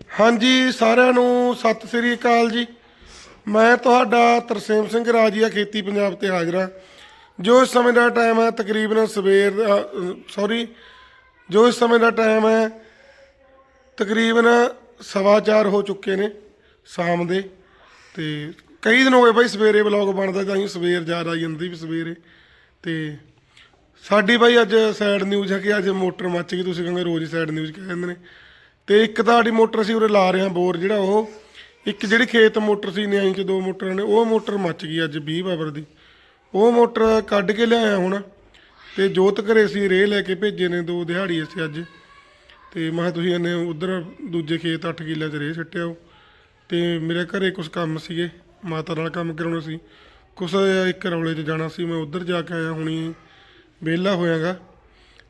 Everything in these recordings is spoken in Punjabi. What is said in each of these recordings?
ਹਾਂਜੀ, ਸਾਰਿਆਂ ਨੂੰ ਸਤਿ ਸ੍ਰੀ ਅਕਾਲ ਜੀ। ਮੈਂ ਤੁਹਾਡਾ ਤਰਸੇਮ ਸਿੰਘ ਰਾਜੀਆ, ਖੇਤੀ ਪੰਜਾਬ ਤੇ ਹਾਜ਼ਰ ਹਾਂ। ਜੋ ਇਸ ਸਮੇਂ ਦਾ ਟਾਈਮ ਹੈ, ਤਕਰੀਬਨ ਸਵੇਰ ਸੌਰੀ ਜੋ ਇਸ ਸਮੇਂ ਦਾ ਟਾਈਮ ਹੈ, ਤਕਰੀਬਨ ਸਵਾ ਚਾਰ ਹੋ ਚੁੱਕੇ ਨੇ ਸ਼ਾਮ ਦੇ। ਤੇ ਕਈ ਦਿਨ ਹੋ ਗਏ ਬਾਈ, ਸਵੇਰੇ ਵਲੌਗ ਬਣਦਾ ਤਾਂ ਹੀ ਸਵੇਰ ਜ਼ਿਆਦਾ ਆਈ ਜਾਂਦੀ ਵੀ ਸਵੇਰੇ। ਤੇ ਸਾਡੀ ਬਾਈ ਅੱਜ ਸੈਡ ਨਿਊਜ਼ ਹੈ ਕਿ ਅੱਜ ਮੋਟਰ ਮੱਚ ਗਈ, ਤੁਸੀਂ ਕਹਿੰਦੇ ਰੋਜ਼ ਸੈਡ ਨਿਊਜ਼ ਕਹਿ ਜਾਂਦੇ ਨੇ। ਤੇ ਇੱਕ ਤਾਂ ਸਾਡੀ ਮੋਟਰ ਅਸੀਂ ਉਰੇ ਲਾ ਰਹੇ ਹਾਂ ਬੋਰ ਜਿਹੜਾ ਉਹ, ਇੱਕ ਜਿਹੜੀ ਖੇਤ ਮੋਟਰ ਸੀ ਨਿਆਈ ਚ ਦੋ ਮੋਟਰਾਂ ਨੇ, ਉਹ ਮੋਟਰ ਮੱਚ ਗਈ ਅੱਜ 20 ਪਾਵਰ ਦੀ। ਉਹ ਮੋਟਰ ਕੱਢ ਕੇ ਲਿਆਇਆ ਹੁਣ, ਤੇ ਜੋਤ ਘਰੇ ਅਸੀਂ ਰੇਹ ਲੈ ਕੇ ਭੇਜੇ ਨੇ ਦੋ ਦਿਹਾੜੀ ਅਸੀਂ ਅੱਜ। ਤੇ ਮੈਂ ਕਿਹਾ ਤੁਸੀਂ ਇਹਨੇ ਉਧਰ ਦੂਜੇ ਖੇਤ 8 ਕਿੱਲੇ ਚ ਰੇਹ ਛੱਟਿਆ ਉਹ। ਤੇ ਮੇਰੇ ਘਰੇ ਕੁਝ ਕੰਮ ਸੀਗੇ, ਮਾਤਾ ਨਾਲ ਕੰਮ ਕਰਾਉਣਾ ਸੀ। ਕੁਛ ਇੱਕ ਰੌਲੇ 'ਚ ਜਾਣਾ ਸੀ, ਮੈਂ ਉਧਰ ਜਾ ਕੇ ਆਇਆ, ਹੁਣੀ ਵਿਹਲਾ ਹੋਇਆਗਾ।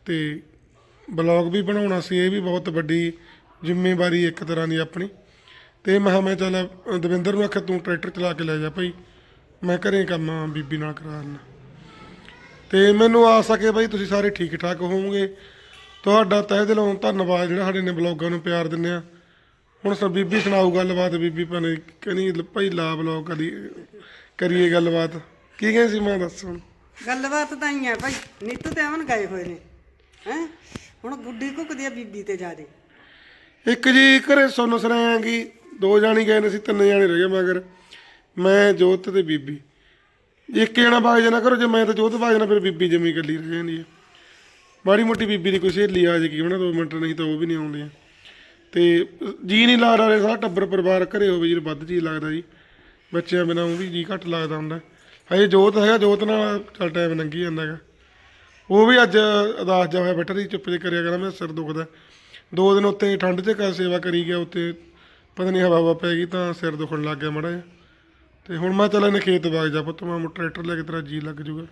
ਤੇ ਬਲੌਗ ਵੀ ਬਣਾਉਣਾ ਸੀ, ਇਹ ਵੀ ਬਹੁਤ ਵੱਡੀ ਜ਼ਿੰਮੇਵਾਰੀ ਇੱਕ ਤਰ੍ਹਾਂ ਦੀ ਆਪਣੀ। ਤੇ ਮੈਂ ਮੈਂ ਚੱਲ ਦਵਿੰਦਰ ਨੂੰ ਆਖਿਆ ਤੂੰ ਟਰੈਕਟਰ ਚਲਾ ਕੇ ਲੈ ਜਾ ਭਾਈ। ਮੈਂ ਘਰੇ ਕੰਮ ਬੀਬੀ ਨਾਲ ਕਰਾ ਦਿੰਦਾ। ਤੇ ਮੈਨੂੰ ਆਸ ਆ ਕਿ ਭਾਈ ਤੁਸੀਂ ਸਾਰੇ ਠੀਕ ਠਾਕ ਹੋਵੋਗੇ। ਤੁਹਾਡਾ ਤਹਿ ਦਿਲੋਂ ਧੰਨਵਾਦ ਜਿਹੜਾ ਸਾਡੇ ਨੇ ਬਲੌਗਾਂ ਨੂੰ ਪਿਆਰ ਦਿੰਦੇ ਆ। ਹੁਣ ਸਭ ਬੀਬੀ ਸੁਣਾਓ ਗੱਲਬਾਤ, ਬੀਬੀ ਭਾਨੇ ਕਹਿੰਦੀ ਭਾਈ ਲਾ ਬਲੌਗ ਕਦੀ, ਕਰੀਏ ਗੱਲਬਾਤ। ਕੀ ਕਹਿੰਦੀ ਸੀ ਮੈਂ ਦੱਸ ਹੁਣ? ਗੱਲਬਾਤ ਤਾਂ ਹੀ ਹੈ ਭਾਈ, ਨੀਤੂ ਤੇ ਅਮਨ ਗਏ ਹੋਏ ਨੇ। ਹੈ? ਹੁਣ ਗੁੱਡੀ ਘੁੱਕਦੀ ਆ ਬੀਬੀ ਤੇ ਜਾਦੇ ਇੱਕ ਜੀ ਘਰੇ ਸੁਣ ਸੁਣਾਇਆਂਗੀ ਦੋ ਜਾਣੀ ਗਏ ਨੇ, ਅਸੀਂ ਤਿੰਨ ਜਾਣੇ ਰਹਿ ਗਏ ਮਗਰ। ਮੈਂ, ਜੋਤ ਤੇ ਬੀਬੀ। ਇੱਕ ਜਣਾ ਬਾਗ ਜਾਣਾ ਕਰੋ ਜੇ ਮੈਂ ਤਾਂ ਜੋਤ ਬਾਗ ਜਾਣਾ, ਫਿਰ ਬੀਬੀ ਜਮੀ ਇਕੱਲੀ ਰਹਿ ਜਾਂਦੀ ਹੈ ਮਾੜੀ ਮੋਟੀ ਬੀਬੀ ਦੀ ਕੋਈ ਸਹੇਲੀ ਆ ਜਾਏਗੀ ਉਹਨਾਂ ਦੋ ਮਿੰਟ ਨਹੀਂ ਤਾਂ ਉਹ ਵੀ ਨਹੀਂ ਆਉਂਦੀਆਂ ਤੇ ਜੀ ਨਹੀਂ ਲਾ ਰਹੇ ਸਾਰਾ ਟੱਬਰ ਪਰਿਵਾਰ ਘਰੇ ਹੋਵੇ ਜੀ ਵੱਧ ਜੀ ਲੱਗਦਾ ਜੀ। ਬੱਚਿਆਂ ਬਿਨਾਂ ਉਹ ਵੀ ਜੀ ਘੱਟ ਲੱਗਦਾ ਹੁੰਦਾ। ਹਜੇ ਜੋਤ ਹੈਗਾ ਜੋਤ ਨਾਲ ਚੱਲ ਟਾਈਮ ਲੰਘੀ ਜਾਂਦਾ ਹੈਗਾ। ਉਹ ਵੀ ਅੱਜ ਅਦਾਸ ਜਾ ਹੋਇਆ ਬੈਠਾ ਸੀ ਚੁੱਪ ਜੇ ਕਰਿਆ ਕਹਿੰਦਾ ਮੇਰਾ ਸਿਰ ਦੁਖਦਾ। ਦੋ ਦਿਨ ਉੱਤੇ ਠੰਡ 'ਚ ਕਰ ਸੇਵਾ ਕਰੀ ਗਿਆ ਉੱਤੇ ਪਤਾ ਨਹੀਂ ਹਵਾ ਹਵਾ ਪੈ ਗਈ ਤਾਂ ਸਿਰ ਦੁਖਣ ਲੱਗ ਗਿਆ ਮੜਾ ਤੇ ਹੁਣ ਮੈਂ ਚੱਲ ਇਹਨੇ ਖੇਤ ਬਾਗ ਜਾ ਪੁੱਤ, ਮੈਂ ਟਰੈਕਟਰ ਲੈ ਕੇ ਤੇਰਾ ਜੀ ਲੱਗ ਜੂਗਾ।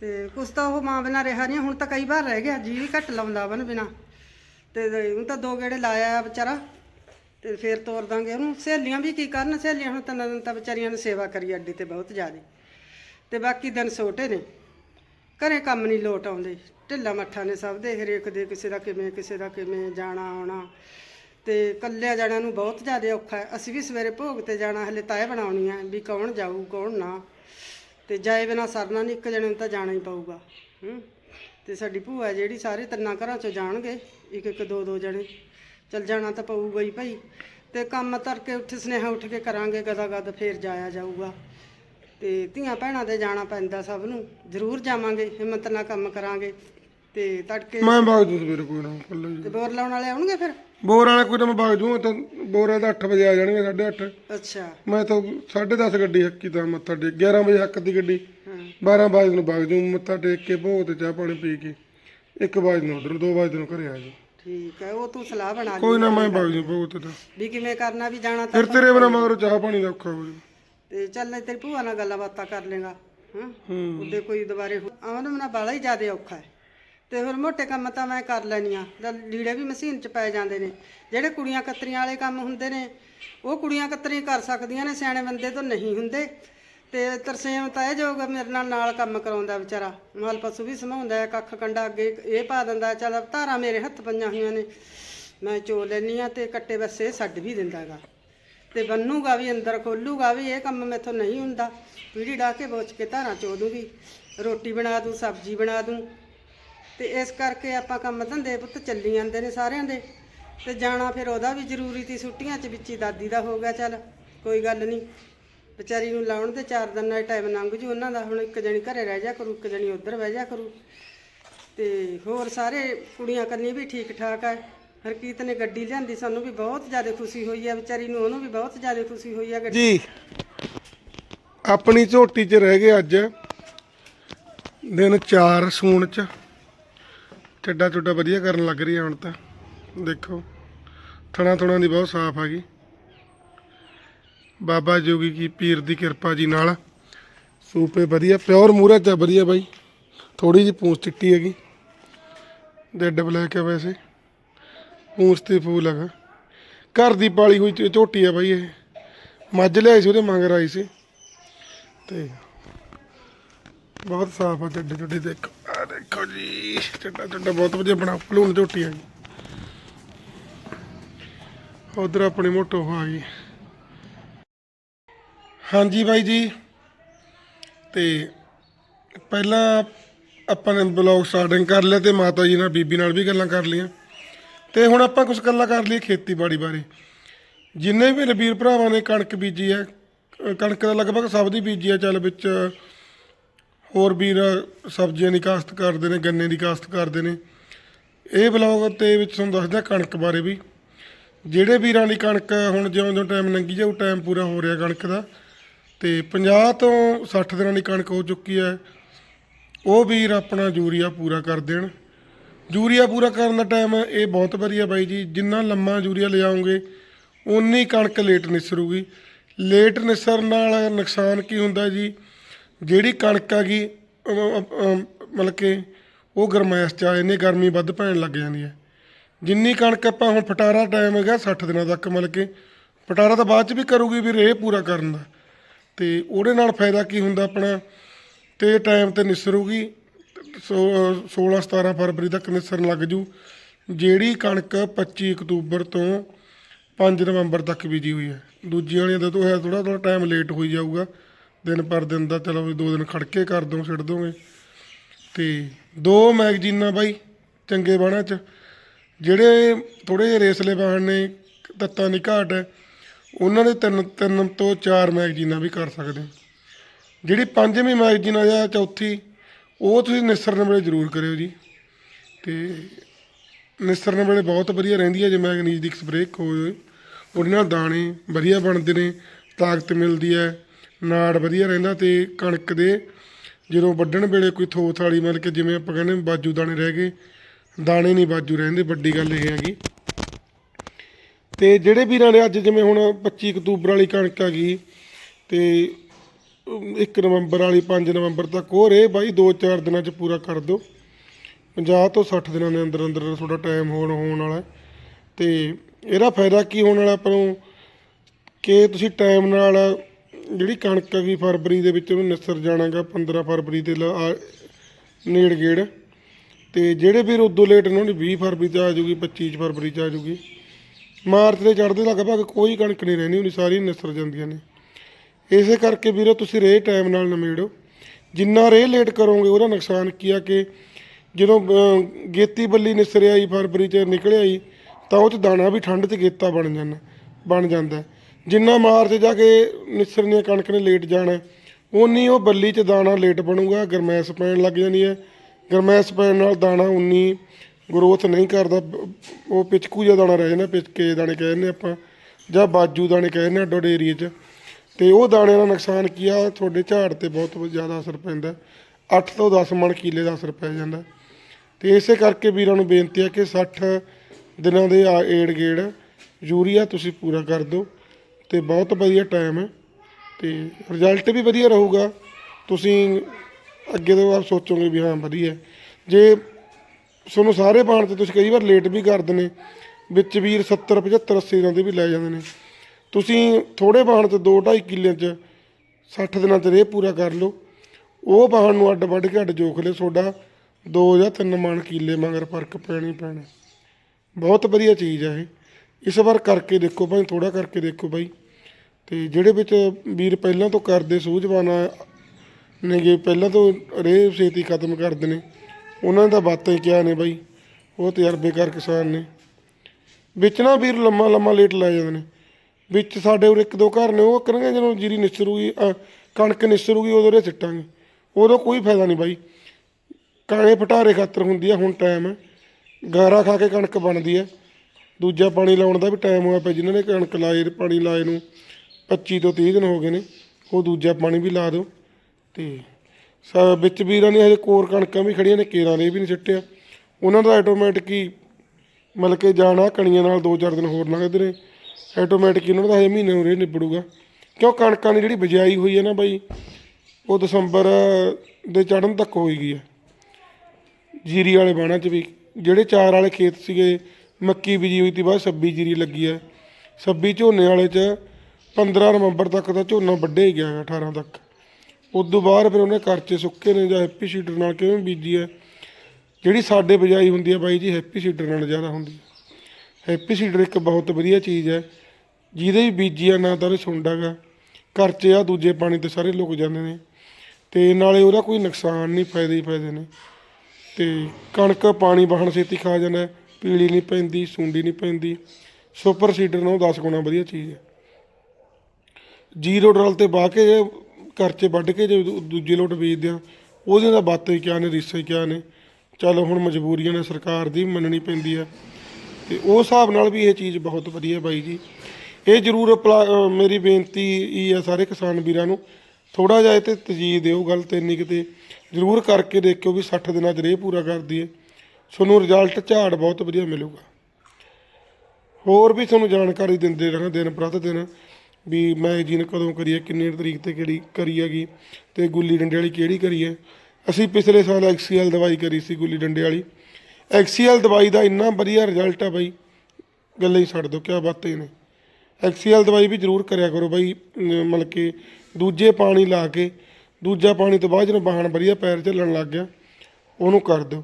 ਤੇ ਕੁਛ ਤਾਂ ਉਹ ਮਾਂ ਬਿਨਾ ਰਿਹਾ ਨਹੀਂ ਹੁਣ ਤਾਂ ਕਈ ਵਾਰ ਰਹਿ ਗਿਆ, ਜੀ ਵੀ ਘੱਟ ਲਾਉਂਦਾ ਬਨ ਬਿਨਾ। ਤੇ ਹੁਣ ਤਾਂ ਦੋ ਗੇੜੇ ਲਾਇਆ ਵਿਚਾਰਾ, ਤੇ ਫੇਰ ਤੋਰ ਦਾਂਗੇ ਉਹਨੂੰ। ਸਹੇਲੀਆਂ ਵੀ ਕੀ ਕਰਨ, ਸਹੇਲੀਆਂ ਹੁਣ ਤਾਂ ਨਦਨ ਤਾਂ ਵਿਚਾਰੀਆਂ ਨੇ ਸੇਵਾ ਕਰੀ, ਅੱਡੀ ਤੇ ਬਹੁਤ ਜ਼ਿਆਦਾ। ਤੇ ਬਾਕੀ ਦਿਨ ਛੋਟੇ ਨੇ। ਘਰੇ ਕੰਮ ਨਹੀਂ ਲੋਟ ਆਉਂਦੇ। ਢਿੱਲਾ ਮੱਠਾ ਨੇ ਸਭ ਦੇ, ਹਰੇਕ ਦੇ, ਕਿਸੇ ਦਾ ਕਿਵੇਂ, ਕਿਸੇ ਦਾ ਕਿਵੇਂ, ਜਾਣਾ, ਆਉਣਾ। ਤੇ ਕੱਲਿਆ ਜਾਣਾ ਨੂੰ ਬਹੁਤ ਜ਼ਿਆਦਾ ਔਖਾ ਹੈ। ਅਸੀਂ ਵੀ ਸਵੇਰੇ ਭੋਗ ਤੇ ਜਾਣਾ, ਹਲੇ ਤਾਏ ਬਣਾਉਣੀ ਹੈ ਵੀ ਕੌਣ ਜਾਊ, ਕੌਣ ਨਾ। ਤੇ ਜਾਏ ਬਿਨਾ ਸਰਨਾ ਨਹੀਂ, ਇੱਕ ਜਣੇ ਨੂੰ ਤਾਂ ਜਾਣਾ ਹੀ ਪਊਗਾ। ਹੂੰ। ਤੇ ਸਾਡੀ ਭੂਆ ਜਿਹੜੀ ਸਾਰੇ ਤਿੰਨਾਂ ਘਰਾਂ ਚੋਂ ਜਾਣਗੇ, ਇੱਕ ਇੱਕ, ਦੋ ਦੋ ਜਣੇ। ਚੱਲ ਜਾਣਾ ਤਾਂ ਪਊਗਾ ਹੀ ਭਾਈ। ਤੇ ਕੰਮ ਤਰ ਕੇ ਉੱਠ, ਸੁਨੇਹਾ ਉੱਠ ਕੇ ਕਰਾਂਗੇ ਗਦਾ ਗਦ ਫੇਰ ਜਾਇਆ ਜਾਊਗਾ। ਤੇ ਧੀਆਂ ਭੈਣਾਂ ਦੇ ਜਾਣਾ ਪੈਂਦਾ ਸਭ ਨੂੰ। ਜ਼ਰੂਰ ਜਾਵਾਂਗੇ ਹਿੰਮਤ ਨਾਲ ਕੰਮ ਕਰਾਂਗੇ। ਤੇ ਤੜਕੇ ਮੈਂ ਬਾਗ ਜੂ ਸਵੇਰੇ ਕੋਈ ਨਾ ਕੱਲਾ ਤੇ ਬੋਰ ਲਾਉਣ ਵਾਲੇ ਆਉਣਗੇ ਫਿਰ? ਬੋਰ ਵਾਲਾ ਕੋਈ ਨਾ ਮੈਂ ਬਾਗ ਜੂ ਤਾਂ ਬੋਰਾ ਦਾ 8 ਵਜੇ ਆ ਜਾਣਗੇ 8:30 ਅੱਛਾ। ਮੈਂ ਤਾਂ 10:30 ਗੱਡੀ ਹੱਕੀ ਤਾਂ ਮੱਥਾ ਟੇਕ 11 ਵਜੇ ਹੱਕ ਦੀ ਗੱਡੀ। ਹਾਂ। 12 ਵਜੇ ਨੂੰ ਬਾਗ ਜੂ ਮੱਥਾ ਟੇਕ ਕੇ ਭੋਗ ਤੇ ਚਾਹ ਪਾਣੀ ਪੀ ਕੇ 1 ਵਜੇ ਨੂੰ ਉਧਰ 2 ਵਜੇ ਨੂੰ ਘਰੇ ਆ ਜਾ ਠੀਕ ਹੈ ਉਹ ਤੂੰ ਸਲਾਹ ਬਣਾ ਲਈ। ਕੋਈ ਨਾ ਮੈਂ ਬਾਗ ਜੂ ਭੋਗ ਤੇ ਤਾਂ। ਵੀ ਕਿਵੇਂ ਕਰਨਾ ਵੀ ਜਾਣਾ ਤਾਂ ਫਿਰ ਤੇਰੇ ਬਿਨਾ ਮਗਰ ਚਾਹ ਪਾਣੀ ਦਾ ਔਖਾ ਹੋ ਜੂ ਤੇ ਚੱਲ ਤੇਰੀ ਭੂਆ ਨਾਲ ਗੱਲਾਂ ਬਾਤਾਂ ਕਰ ਲੇਗਾ ਹਾਂ? ਉਹਦੇ ਕੋਈ ਦੁਬਾਰੇ ਆਉਣ ਮਨਾ ਬਾਲਾ ਹੀ ਜ਼ਿਆਦਾ ਔਖਾ ਹੈ। ਤੇ ਫਿਰ ਮੋਟੇ ਕੰਮ ਤਾਂ ਮੈਂ ਕਰ ਲੈਣੀ ਆ ਲੀੜੇ ਵੀ ਮਸ਼ੀਨ 'ਚ ਪੈ ਜਾਂਦੇ ਨੇ। ਜਿਹੜੇ ਕੁੜੀਆਂ ਕਤਰੀਆਂ ਵਾਲੇ ਕੰਮ ਹੁੰਦੇ ਨੇ ਉਹ ਕੁੜੀਆਂ ਕਤਰੀ ਕਰ ਸਕਦੀਆਂ ਨੇ ਸਿਆਣੇ ਬੰਦੇ ਤੋਂ ਨਹੀਂ ਹੁੰਦੇ। ਤੇ ਤਰਸੇਮ ਤਾਂ ਇਹ ਜੋਗ ਮੇਰੇ ਨਾਲ ਨਾਲ ਕੰਮ ਕਰਾਉਂਦਾ ਵਿਚਾਰਾ। ਮਾਲ ਪਸ਼ੂ ਵੀ ਸਮਾਉਂਦਾ ਕੱਖ ਕੰਡਾ ਅੱਗੇ ਇਹ ਪਾ ਦਿੰਦਾ ਚੱਲ ਧਾਰਾਂ ਮੇਰੇ ਹੱਥ ਪਈਆਂ ਹੋਈਆਂ ਨੇ। ਮੈਂ ਚੋ ਲੈਣੀ ਆ ਤੇ ਕੱਟੇ ਬੱਸੇ ਛੱਡ ਵੀ ਦਿੰਦਾਗਾ ਤੇ ਬੰਨੂਗਾ ਵੀ, ਅੰਦਰ ਖੋਲੂਗਾ ਵੀ, ਇਹ ਕੰਮ ਮੈਥੋਂ ਨਹੀਂ ਹੁੰਦਾ। ਪੀੜੀ ਡਾ ਕੇ ਬੋਚ ਕੇ ਧਾਰਾਂ ਚੋ ਦੂੰਗੀ। ਰੋਟੀ ਬਣਾ ਦੂੰ, ਸਬਜ਼ੀ ਬਣਾ ਦੂੰ। ਤੇ ਇਸ ਕਰਕੇ ਆਪਾਂ ਕੰਮ ਧੰਦੇ ਪੁੱਤ ਚੱਲੀ ਜਾਂਦੇ ਨੇ ਸਾਰਿਆਂ ਦੇ। ਤੇ ਜਾਣਾ ਫਿਰ ਉਹਦਾ ਵੀ ਜ਼ਰੂਰੀ ਤੀ ਛੁੱਟੀਆਂ 'ਚ ਵਿੱਚ ਹੀ ਦਾਦੀ ਦਾ ਹੋ ਗਿਆ, ਚੱਲ ਕੋਈ ਗੱਲ ਨਹੀਂ। ਵਿਚਾਰੀ ਨੂੰ ਲਾਉਣ ਤੇ ਚਾਰ ਦਿਨ ਨਾਲ ਟਾਈਮ ਲੰਘ ਜੂ ਉਹਨਾਂ ਦਾ, ਹੁਣ ਇੱਕ ਜਣੀ ਘਰੇ ਰਹਿ ਜਾ ਕਰੂ, ਇੱਕ ਜਣੀ ਉੱਧਰ ਬਹਿ ਜਾ ਕਰੂ। ਤੇ ਹੋਰ ਸਾਰੇ ਕੁੜੀਆਂ ਕੰਨੀ ਵੀ ਠੀਕ ਠਾਕ ਹੈ ਹਰਕੀਤ ਨੇ ਗੱਡੀ ਲਿਆਂਦੀ, ਸਾਨੂੰ ਵੀ ਬਹੁਤ ਜ਼ਿਆਦਾ ਖੁਸ਼ੀ ਹੋਈ ਹੈ, ਵਿਚਾਰੀ ਨੂੰ ਉਹਨੂੰ ਵੀ ਬਹੁਤ ਜ਼ਿਆਦਾ ਖੁਸ਼ੀ ਹੋਈ ਹੈ ਗੱਡੀ। ਜੀ, ਆਪਣੀ ਝੋਟੀ 'ਚ ਰਹਿ ਗਏ ਅੱਜ, ਦਿਨ 4 ਸੂਣ 'ਚ। ਚੱਡਾ ਚੁੱਡਾ ਵਧੀਆ ਕਰਨ ਲੱਗ ਰਹੀ ਆ ਹੁਣ ਤਾਂ, ਦੇਖੋ। ਥਣਾ ਥਣਾ ਦੀ ਬਹੁਤ ਸਾਫ਼ ਆ ਗਈ। ਬਾਬਾ ਜੋਗੀ ਕੀ ਪੀਰ ਦੀ ਕਿਰਪਾ ਜੀ ਨਾਲ, ਸੂਪੇ ਵਧੀਆ, ਪਿਓਰ ਮੂਰਾ ਚ ਵਧੀਆ ਬਾਈ। ਥੋੜੀ ਜਿਹੀ ਪੂੰਛ ਚਿੱਟੀ ਹੈਗੀ। ਡੈਡ ਬਲੈਕ ਹੈ ਵੈਸੇ। ਪੂੰਛ ਤੇ ਫੂਲ ਹੈਗਾ। ਘਰ ਦੀ ਪਾਲੀ ਹੋਈ ਝ- ਝੋਟੀ ਆ ਬਾਈ ਇਹ। ਮੱਝ ਲਿਆਈ ਸੀ, ਉਹਦੇ ਮੰਗਰ ਆਈ ਸੀ। ਤੇ ਬਹੁਤ ਸਾਫ਼ ਆ ਚੱਡੇ ਚੱਡੇ ਦੇਖੋ ਆ ਦੇਖੋ ਜੀ, ਚੱਡਾ ਚੱਡਾ ਬਹੁਤ ਵਧੀਆ ਬਣਾ, ਭਲੂਣ ਝੋਟੀ ਆ ਜੀ। ਉਧਰ ਆਪਣੀ ਮੋਟੋ ਆ ਗਈ। ਹਾਂਜੀ ਬਾਈ ਜੀ। ਤੇ ਪਹਿਲਾਂ ਆਪਾਂ ਨੇ ਬਲੌਗ ਸਟਾਰਟਿੰਗ ਕਰ ਲਿਆ ਤੇ ਮਾਤਾ ਜੀ ਨਾਲ ਬੀਬੀ ਨਾਲ ਵੀ ਗੱਲਾਂ ਕਰ ਲਈਆਂ। ਤੇ ਹੁਣ ਆਪਾਂ ਕੁਝ ਗੱਲਾਂ ਕਰ ਲਈਏ ਖੇਤੀਬਾੜੀ ਬਾਰੇ। ਜਿੰਨੇ ਵੀ ਮੇਰੇ ਵੀਰ ਭਰਾਵਾਂ ਨੇ ਕਣਕ ਬੀਜੀ ਹੈ ਕਣਕ ਦਾ ਲਗਭਗ ਸਭ ਦੀ ਬੀਜੀ ਹੈ, ਚੱਲ ਵਿੱਚ ਹੋਰ ਵੀਰ ਸਬਜ਼ੀਆਂ ਦੀ ਕਾਸ਼ਤ ਕਰਦੇ ਨੇ, ਗੰਨੇ ਦੀ ਕਾਸ਼ਤ ਕਰਦੇ ਨੇ। ਇਹ ਬਲੌਗ ਤੇ ਵਿੱਚ ਤੁਹਾਨੂੰ ਦੱਸਦਾ ਕਣਕ ਬਾਰੇ ਵੀ। ਜਿਹੜੇ ਵੀਰਾਂ ਦੀ ਕਣਕ ਹੁਣ ਜਿਉਂ-ਜਿਉਂ ਟਾਈਮ ਲੰਘੀ ਜਾਊ ਟਾਈਮ ਪੂਰਾ ਹੋ ਰਿਹਾ ਕਣਕ ਦਾ। ਤੇ 50 ਤੋਂ 60 ਦਿਨਾਂ ਦੀ ਕਣਕ ਹੋ ਚੁੱਕੀ ਹੈ। ਉਹ ਵੀਰ ਆਪਣਾ ਯੂਰੀਆ ਪੂਰਾ ਕਰ ਦੇਣ। ਯੂਰੀਆ ਪੂਰਾ ਕਰਨ ਦਾ ਟਾਈਮ ਇਹ ਬਹੁਤ ਵਧੀਆ ਬਾਈ ਜੀ ਜਿੰਨਾ ਲੰਮਾ ਯੂਰੀਆ ਲਿਆਉਂਗੇ ਉਨੀ ਕਣਕ ਲੇਟ ਨਿਸਰੂਗੀ। ਲੇਟ ਨਿਸਰਨ ਨਾਲ ਨੁਕਸਾਨ ਕੀ ਹੁੰਦਾ ਜੀ? ਜਿਹੜੀ ਕਣਕ ਹੈਗੀ ਅਮ, ਮਤਲਬ ਕਿ ਉਹ ਗਰਮੈਸ਼ ਚ ਆ ਜਾਂਦੀ ਗਰਮੀ ਵੱਧ ਪੈਣ ਲੱਗ ਜਾਂਦੀ ਹੈ। ਜਿੰਨੀ ਕਣਕ ਆਪਾਂ ਹੁਣ ਫਟਾਰਾ ਟਾਈਮ ਹੈਗਾ 60 ਦਿਨਾਂ ਤੱਕ ਮਤਲਬ ਕਿ ਫਟਾਰਾ ਤਾਂ ਬਾਅਦ ਚ ਵੀ ਕਰੂਗੀ ਵੀ ਰੇਹ ਪੂਰਾ ਕਰਨ ਦਾ। ਤੇ ਉਹਦੇ ਨਾਲ ਫਾਇਦਾ ਕੀ ਹੁੰਦਾ ਆਪਣਾ? ਤੇ ਟਾਈਮ ਤੇ ਨਿਸਰੂਗੀ। 16 17 ਫਰਵਰੀ ਤੱਕ ਨਿਸਰਨ ਲੱਗ ਜੂ, ਜਿਹੜੀ ਕਣਕ 25 ਅਕਤੂਬਰ ਤੋਂ 5 ਨਵੰਬਰ ਤੱਕ ਬੀਜੀ ਹੋਈ ਹੈ। ਦੂਜੀਆਂ ਵਾਲੀਆਂ ਦਾ ਤੋਂ ਹੈ ਥੋੜਾ ਥੋੜਾ ਟਾਈਮ ਲੇਟ ਹੋਈ ਜਾਊਗਾ। ਦਿਨ ਪਰ ਦਿਨ ਦਾ ਚਲੋ ਵੀ ਦੋ ਦਿਨ ਖੜਕੇ ਕਰ ਦੋ ਛੱਡ ਦੋਗੇ ਤੇ ਦੋ ਮੈਗਜ਼ੀਨਾਂ ਬਾਈ, ਚੰਗੇ ਬਾਣਾ ਚ। ਜਿਹੜੇ ਥੋੜੇ ਜਿਹੇ ਰੇਸਲੇ ਵਾਹਨ ਨੇ, ਤੱਤਾਂ ਦੀ ਘਾਟ ਹੈ, ਉਹਨਾਂ ਦੇ ਤਿੰਨ ਤਿੰਨ ਤੋਂ ਚਾਰ ਮੈਗਜ਼ੀਨਾਂ ਵੀ ਕਰ ਸਕਦੇ ਜਿਹੜੀ ਪੰਜਵੀਂ ਮੈਗਜ਼ੀਨ ਆ ਜਾਂ ਚੌਥੀ ਉਹ ਤੁਸੀਂ ਨਿਸਰਨ ਵੇਲੇ ਜ਼ਰੂਰ ਕਰਿਓ ਜੀ। ਤੇ ਨਿਸਰਨ ਵੇਲੇ ਬਹੁਤ ਵਧੀਆ ਰਹਿੰਦੀ ਹੈ ਜੇ ਮੈਗਨੀਜ਼ ਦੀ ਸਪਰੇਅ ਹੋਵੇ ਉਹਦੇ ਨਾਲ ਦਾਣੇ ਵਧੀਆ ਬਣਦੇ ਨੇ, ਤਾਕਤ ਮਿਲਦੀ ਹੈ, ਨਾੜ ਵਧੀਆ ਰਹਿੰਦਾ ਤੇ ਕਣਕ ਦੇ ਜਦੋਂ ਵੱਢਣ ਵੇਲੇ ਕੋਈ ਥੋਥ ਵਾਲੀ ਮਤਲਬ ਕਿ ਜਿਵੇਂ ਆਪਾਂ ਕਹਿੰਦੇ ਬਾਜੂ ਦਾਣੇ ਰਹਿ ਗਏ, ਦਾਣੇ ਨਹੀਂ ਬਾਜੂ ਰਹਿੰਦੇ, ਵੱਡੀ ਗੱਲ ਇਹ ਹੈਗੀ। ਤੇ ਜਿਹੜੇ ਵੀਰਾਂ ਨੇ ਅੱਜ ਜਿਵੇਂ ਹੁਣ 25 ਅਕਤੂਬਰ ਵਾਲੀ ਕਣਕ ਆ ਗਈ, ਤੇ 1 ਨਵੰਬਰ ਵਾਲੀ 5 ਨਵੰਬਰ ਤੱਕ ਹੋਰ ਇਹ ਬਾਈ 2-4 ਦਿਨਾਂ ਚ ਪੂਰਾ ਕਰ ਦਿਓ। 50 ਤੋਂ 60 ਦਿਨਾਂ ਦੇ ਅੰਦਰ ਅੰਦਰ ਤੁਹਾਡਾ ਟਾਈਮ ਹੋਣ ਹੋਣ ਵਾਲਾ ਹੈ। ਤੇ ਇਹਦਾ ਫਾਇਦਾ ਕੀ ਹੋਣ ਵਾਲਾ ਆਪਾਂ ਨੂੰ? ਕਿ ਤੁਸੀਂ ਟਾਈਮ ਨਾਲ ਜਿਹੜੀ ਕਣਕ ਹੈਗੀ ਫਰਵਰੀ ਦੇ ਵਿੱਚ ਉਹਨੂੰ ਨਿਸਰ ਜਾਣਾਗਾ 15 ਫਰਵਰੀ ਦੇ ਲਾ- ਆ- ਨੇੜ ਗੇੜ। ਤੇ ਜਿਹੜੇ ਵੀਰ ਉਦੋਂ ਲੇਟ ਉਹਨਾਂ ਦੀ 20 ਫਰਵਰੀ 'ਚ ਆ ਜੂਗੀ 25 ਫਰਵਰੀ ਚ ਆ ਜੂਗੀ ਮਾਰਚ ਦੇ ਚੜ੍ਹਦੇ ਲਗਭਗ ਕੋਈ ਕਣਕ ਨਹੀਂ ਰਹਿਣੀ ਉਹਨੀ ਸਾਰੀ ਨਿਸਰ ਜਾਂਦੀਆਂ ਨੇ। ਇਸੇ ਕਰਕੇ ਵੀਰੋ ਤੁਸੀਂ ਰੇਹ ਟਾਈਮ ਨਾਲ ਨਿਮੇੜੋ। ਜਿੰਨਾ ਰੇਹ ਲੇਟ ਕਰੋਗੇ, ਉਹਦਾ ਨੁਕਸਾਨ ਕੀ ਆ ਕਿ ਜਦੋਂ ਗੇਤੀ ਬੱਲੀ ਨਿਸਰਿਆ ਹੀ ਫਰਵਰੀ ਚ ਨਿਕਲਿਆ ਹੀ ਤਾਂ ਉਹ ਚ ਦਾਣਾ ਵੀ ਠੰਡ ਚ ਗੇਤਾ ਬਣ ਜਾਂਦਾ ਬਣ ਜਾਂਦਾ। ਜਿੰਨਾ ਮਾਰਚ ਜਾ ਕੇ ਨਿਸਰਨੀਆਂ ਕਣਕ ਨੇ ਲੇਟ ਜਾਣਾ ਉਨੀ ਉਹ ਬੱਲੀ ਚ ਦਾਣਾ ਲੇਟ ਬਣੂਗਾ, ਗਰਮੈਸ਼ ਪੈਣ ਲੱਗ ਜਾਂਦੀ ਹੈ ਗਰਮੈਸ਼ ਪੈਣ ਨਾਲ ਦਾਣਾ ਉਨੀ ਗਰੋਥ ਨਹੀਂ ਕਰਦਾ, ਉਹ ਪਿਚਕੂ ਜਿਹਾ ਦਾਣਾ ਰਹਿ ਜਾਂਦਾ, ਪਿਚਕੇ ਦਾਣੇ ਕਹਿੰਦੇ ਆਪਾਂ, ਜਾਂ ਬਾਜੂ ਦਾਣੇ ਕਹਿੰਦੇ ਆ ਡੋਡੇ ਏਰੀਏ 'ਚ। ਤੇ ਉਹ ਦਾਣੇ ਦਾ ਨੁਕਸਾਨ ਕੀ ਆ? ਤੁਹਾਡੇ ਝਾੜ ਤੇ ਬਹੁਤ ਜ਼ਿਆਦਾ ਅਸਰ ਪੈਂਦਾ। 8 ਤੋਂ 10 ਮਣ ਕੀਲੇ ਦਾ ਅਸਰ ਪੈ ਜਾਂਦਾ। ਤੇ ਇਸੇ ਕਰਕੇ ਵੀਰਾਂ ਨੂੰ ਬੇਨਤੀ ਹੈ ਕਿ 60 ਦਿਨਾਂ ਦੇ ਆ ਏੜ ਗੇੜ ਯੂਰੀਆ ਤੁਸੀਂ ਪੂਰਾ ਕਰ ਦਿਓ ਤੇ ਬਹੁਤ ਵਧੀਆ ਟਾਈਮ ਹੈ ਤੇ ਰਿਜ਼ਲਟ ਵੀ ਵਧੀਆ ਰਹੂਗਾ। ਤੁਸੀਂ ਅੱਗੇ ਤੋਂ ਆਪ ਸੋਚੋਗੇ ਵੀ ਹਾਂ, ਵਧੀਆ। ਜੇ ਤੁਹਾਨੂੰ ਸਾਰੇ ਬਾਣ ਤੇ ਤੁਸੀਂ ਕਈ ਵਾਰ ਲੇਟ ਵੀ ਕਰਦੇ ਨੇ ਵਿੱਚ ਵੀਰ 70 75 80 ਦਿਨਾਂ ਦੇ ਵੀ ਲੈ ਜਾਂਦੇ ਨੇ। ਤੁਸੀਂ ਥੋੜੇ ਬਾਣ ਤੇ 2 2.5 ਕਿੱਲਿਆਂ ਚ 60 ਦਿਨਾਂ ਚ ਰੇਹ ਪੂਰਾ ਕਰ ਲਓ। ਉਹ ਬਾਣ ਨੂੰ ਅੱਡ ਵੱਢ ਕੇ ਅੱਡ ਜੋਖ ਲਿਓ। ਤੁਹਾਡਾ ਦੋ ਜਾਂ ਤਿੰਨ ਮਣ ਕਿੱਲੇ ਮਗਰ ਫ਼ਰਕ ਪੈਣੀ ਪੈਣਾ। ਬਹੁਤ ਵਧੀਆ ਚੀਜ਼ ਹੈ ਇਹ। ਇਸ ਵਾਰ ਕਰਕੇ ਦੇਖੋ ਭਾਈ ਥੋੜਾ ਕਰਕੇ ਦੇਖੋ ਬਾਈ ਤੇ ਜਿਹੜੇ ਵਿੱਚ ਵੀਰ ਪਹਿਲਾਂ ਤੋਂ ਕਰਦੇ ਸੂਝਵਾਨਾ ਨੇਗੇ ਪਹਿਲਾਂ ਤੋਂ ਰੇਹ ਛੇਤੀ ਖਤਮ ਕਰਦੇ ਨੇ, ਉਹਨਾਂ ਦਾ ਬਾਤਾਂ ਹੀ ਕਿਹਾ ਨੇ ਬਾਈ ਉਹ ਤਜਰਬੇਕਾਰ ਕਿਸਾਨ ਨੇ। ਵਿੱਚ ਨਾ ਵੀਰ ਲੰਮਾ ਲੰਮਾ ਲੇਟ ਲੈ ਜਾਂਦੇ ਨੇ। ਵਿੱਚ ਸਾਡੇ ਉਰੇ ਇੱਕ ਦੋ ਘਰ ਨੇ, ਉਹ ਕਰਨਗੇ ਜਦੋਂ ਜੀਰੀ ਨਿਸਰੂਗੀ ਕਣਕ ਨਿਸਰੂਗੀ, ਉਦੋਂ ਰੇ ਸਿੱਟਾਂਗੇ। ਉਦੋਂ ਕੋਈ ਫਾਇਦਾ ਨਹੀਂ ਬਾਈ। ਕਾਣੇ ਫਟਾਰੇ ਖਾਤਰ ਹੁੰਦੀ ਆ, ਹੁਣ ਟਾਈਮ ਹੈ ਗਾਰਾ ਖਾ ਕੇ ਕਣਕ ਬਣਦੀ ਹੈ ਦੂਜਾ ਪਾਣੀ ਲਾਉਣ ਦਾ ਵੀ ਟਾਈਮ ਹੋਇਆ ਪਿਆ, ਜਿਨ੍ਹਾਂ ਨੇ ਕਣਕ ਲਾਏ, ਪਾਣੀ ਲਾਏ ਨੂੰ 25 ਤੋਂ 30 ਦਿਨ ਹੋ ਗਏ ਨੇ, ਉਹ ਦੂਜਾ ਪਾਣੀ ਵੀ ਲਾ ਦਿਓ। ਤੇ ਵਿੱਚ ਵੀਰਾਂ ਨੇ ਹਜੇ ਕੋਰ ਕਣਕਾਂ ਵੀ ਖੜੀਆਂ ਨੇ, ਕੇਰਾਂ ਦੇ ਵੀ ਨਹੀਂ ਸਿੱਟਿਆ। ਉਹਨਾਂ ਦਾ ਆਟੋਮੈਟਿਕ ਹੀ ਮਤਲਬ ਕਿ ਜਾਣਾ, ਕਣੀਆਂ ਨਾਲ 2-4 ਦਿਨ ਹੋਰ ਲੰਘਦੇ ਨੇ। ਆਟੋਮੈਟਿਕ ਹੀ ਉਹਨਾਂ ਦਾ ਹਜੇ ਮਹੀਨੇ ਨੂੰ ਰੇ ਨਿਬੜੂਗਾ। ਕਿਉਂ ਕਣਕਾਂ ਦੀ ਜਿਹੜੀ ਬਿਜਾਈ ਹੋਈ ਹੈ ਨਾ ਬਾਈ, ਉਹ ਦਸੰਬਰ ਦੇ ਚੜ੍ਹਨ ਤੱਕ ਹੋਈ ਗਈ ਹੈ। ਜੀਰੀ ਵਾਲੇ ਬਾਣਾ 'ਚ ਵੀ ਜਿਹੜੇ ਚਾਰ ਵਾਲੇ ਖੇਤ ਸੀਗੇ, ਮੱਕੀ ਬੀਜੀ ਹੋਈ ਤੀ, ਬਾਅਦ 26 ਜੀਰੀ ਲੱਗੀ ਹੈ। 26 ਝੋਨੇ ਵਾਲੇ 'ਚ 15 ਨਵੰਬਰ ਤੱਕ ਦਾ ਝੋਨਾ ਵੱਢਿਆ ਹੀ ਗਿਆ ਹੈ 18 ਤੱਕ। ਤੋਂ ਬਾਅਦ ਫਿਰ ਉਹਨੇ ਕਰਚੇ ਸੁੱਕੇ ਨੇ ਜਾਂ ਹੈਪੀ ਸੀਡਰ ਨਾਲ ਕਿਵੇਂ ਬੀਜੀ ਹੈ। ਜਿਹੜੀ ਸਾਡੇ ਬਿਜਾਈ ਹੁੰਦੀ ਹੈ ਬਾਈ ਜੀ, ਹੈਪੀ ਸੀਡਰ ਨਾਲ ਜ਼ਿਆਦਾ ਹੁੰਦੀ ਹੈ। ਹੈਪੀ ਸੀਡਰ ਇੱਕ ਬਹੁਤ ਵਧੀਆ ਚੀਜ਼ ਹੈ। ਜਿਹਦੇ ਵੀ ਬੀਜੀ ਨਾ ਤਾਂ ਉਹਦੇ ਸੁੰਡਾਗਾ ਘਰ 'ਚ ਆ, ਦੂਜੇ ਪਾਣੀ ਤੇ ਸਾਰੇ ਲੋਕ ਜਾਂਦੇ ਨੇ। ਤੇ ਨਾਲੇ ਉਹਦਾ ਕੋਈ ਨੁਕਸਾਨ ਨਹੀਂ, ਫਾਇਦੇ ਹੀ ਫਾਇਦੇ ਨੇ। ਤੇ ਕਣਕ ਪਾਣੀ ਬਾਹਣ ਛੇਤੀ ਖਾ ਜਾਂਦਾ ਪੀਲੀ ਨਹੀਂ ਪੈਂਦੀ, ਸੁੰਡੀ ਨਹੀਂ ਪੈਂਦੀ। ਸੁਪਰ ਸੀਡਰ ਨਾਲੋਂ 10 ਗੁਣਾ ਵਧੀਆ ਚੀਜ਼ ਹੈ। ਜੀਰੋ ਡਰਲ ਤੇ ਬਾਹ ਕੇ ਜੇ ਘਰ 'ਚ ਵੱਢ ਕੇ ਜੇ ਦੂ- ਦੂਜੇ ਲੋਟ ਵੇਚਦੇ ਆ, ਉਹਦੇ ਦਾ ਬਾਤਾਂ ਕਿਆ ਨੇ, ਰੀਸਾਂ ਕਿਆ ਨੇ। ਚਲੋ ਹੁਣ ਮਜਬੂਰੀਆਂ ਨੇ, ਸਰਕਾਰ ਦੀ ਮੰਨਣੀ ਪੈਂਦੀ ਹੈ। ਤੇ ਉਸ ਹਿਸਾਬ ਨਾਲ ਵੀ ਇਹ ਚੀਜ਼ ਬਹੁਤ ਵਧੀਆ ਬਾਈ ਜੀ। ਇਹ ਜ਼ਰੂਰ ਅਪਲਾ- ਮੇਰੀ ਬੇਨਤੀ ਹੀ ਆ ਸਾਰੇ ਕਿਸਾਨ ਵੀਰਾਂ ਨੂੰ ਥੋੜਾ ਜਿਹਾ ਇਹ ਤੇ ਤਜੀਦ ਦਿਓ ਗੱਲ ਤੇ ਇੰਨੀ ਕਿਤੇ ਜ਼ਰੂਰ ਕਰਕੇ ਦੇਖਿਓ ਵੀ 60 ਦਿਨਾਂ 'ਚ ਰੇਹ ਪੂਰਾ ਕਰਦੀ ਹੈ ਤੁਹਾਨੂੰ ਰਿਜ਼ਲਟ ਝਾੜ ਬਹੁਤ ਵਧੀਆ ਮਿਲੂਗਾ। ਹੋਰ ਵੀ ਤੁਹਾਨੂੰ ਜਾਣਕਾਰੀ ਦਿੰਦੇ ਰਹਿਣਾ ਦਿਨ ਪ੍ਰਤ ਦਿਨ, ਵੀ ਮੈਗਜ਼ੀਨ ਕਦੋਂ ਕਰੀਏ ਹੈ ਕਿੰਨੀ ਤਰੀਕ ਤੇ ਕਿਹੜੀ ਕਰੀ ਹੈਗੀ ਤੇ ਗੁੱਲੀ ਡੰਡੇ ਵਾਲੀ ਕਿਹੜੀ ਕਰੀ ਹੈ ਅਸੀਂ ਪਿਛਲੇ ਸਾਲ ਐਕਸੀਐਲ ਦਵਾਈ ਕਰੀ ਸੀ ਗੁੱਲੀ ਡੰਡੇ ਵਾਲੀ। ਐਕਸੀਐਲ ਦਵਾਈ ਦਾ ਇੰਨਾ ਵਧੀਆ ਰਿਜ਼ਲਟ ਆ ਬਾਈ, ਗੱਲਾਂ ਹੀ ਛੱਡ ਦਿਓ, ਕਿਆ ਬਾਤਾਂ ਹੀ ਨੇ ਐਕਸੀਐਲ ਦਵਾਈ ਵੀ ਜ਼ਰੂਰ ਕਰਿਆ ਕਰੋ ਬਾਈ ਮਤਲਬ ਕਿ ਦੂਜੇ ਪਾਣੀ ਲਾ ਕੇ, ਦੂਜਾ ਪਾਣੀ ਤੋਂ ਬਾਅਦ ਜਦੋਂ ਬਾਹਣ ਵਧੀਆ ਪੈਰ ਚੱਲਣ ਲੱਗ ਗਿਆ, ਉਹਨੂੰ ਕਰ ਦਿਓ।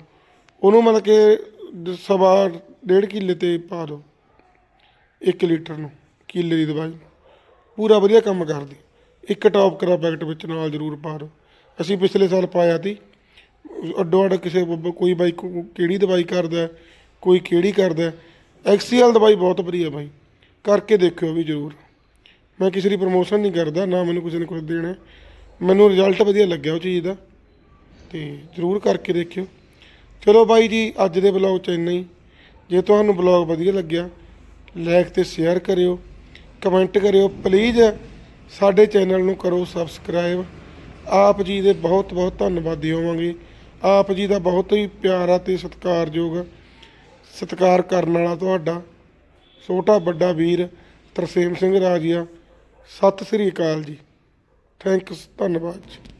ਉਹਨੂੰ ਮਤਲਬ ਕਿ ਸਵਾ ਡੇਢ ਕਿੱਲੇ ਤੇ ਪਾ ਦਿਓ 1 ਲੀਟਰ ਨੂੰ, ਕਿੱਲੇ ਦੀ ਦਵਾਈ। ਪੂਰਾ ਵਧੀਆ ਕੰਮ ਕਰਦੀ। ਇੱਕ ਟੌਪ ਕਰਾ ਪੈਕਟ ਵਿੱਚ ਨਾਲ ਜ਼ਰੂਰ ਪਾ ਦਿਓ। ਅਸੀਂ ਪਿਛਲੇ ਸਾਲ ਪਾਇਆ ਤੀ। ਅੱਡੋ ਅੱਡ ਕਿਸੇ ਬ- ਕੋਈ ਬਾਈ ਕੋ- ਕਿਹੜੀ ਦਵਾਈ ਕਰਦਾ ਕੋਈ ਕਿਹੜੀ ਕਰਦਾ ਐਕਸੀਐਲ ਦਵਾਈ ਬਹੁਤ ਵਧੀਆ ਬਾਈ। ਕਰਕੇ ਦੇਖਿਓ ਵੀ ਜ਼ਰੂਰ। ਮੈਂ ਕਿਸੇ ਦੀ ਪ੍ਰਮੋਸ਼ਨ ਨਹੀਂ ਕਰਦਾ, ਨਾ ਮੈਨੂੰ ਕਿਸੇ ਨੇ ਕੁਝ ਦੇਣਾ ਮੈਨੂੰ ਰਿਜ਼ਲਟ ਵਧੀਆ ਲੱਗਿਆ ਉਹ ਚੀਜ਼ ਦਾ। ਤੇ ਜ਼ਰੂਰ ਕਰਕੇ ਦੇਖਿਓ। ਚਲੋ ਬਾਈ ਜੀ, ਅੱਜ ਦੇ ਬਲੌਗ 'ਚ ਇੰਨਾ ਹੀ। ਜੇ ਤੁਹਾਨੂੰ ਬਲੌਗ ਵਧੀਆ ਲੱਗਿਆ ਲਾਈਕ ਤੇ ਸ਼ੇਅਰ ਕਰਿਓ। ਕਮੈਂਟ ਕਰਿਓ। ਪਲੀਜ਼ ਸਾਡੇ ਚੈਨਲ ਨੂੰ ਕਰੋ ਸਬਸਕ੍ਰਾਈਬ ਆਪ ਜੀ ਦੇ ਬਹੁਤ ਬਹੁਤ ਧੰਨਵਾਦੀ ਹੋਵਾਂਗੇ। ਆਪ ਜੀ ਦਾ ਬਹੁਤ ਹੀ ਪਿਆਰਾ ਤੇ ਸਤਿਕਾਰਯੋਗ ਸਤਿਕਾਰ ਕਰਨ ਵਾਲਾ ਤੁਹਾਡਾ, ਛੋਟਾ ਵੱਡਾ ਵੀਰ ਤਰਸੇਮ ਸਿੰਘ ਰਾਜੀਆ, ਸਤਿ ਸ੍ਰੀ ਅਕਾਲ ਜੀ। ਥੈਂਕਸ ਧੰਨਵਾਦ ਜੀ।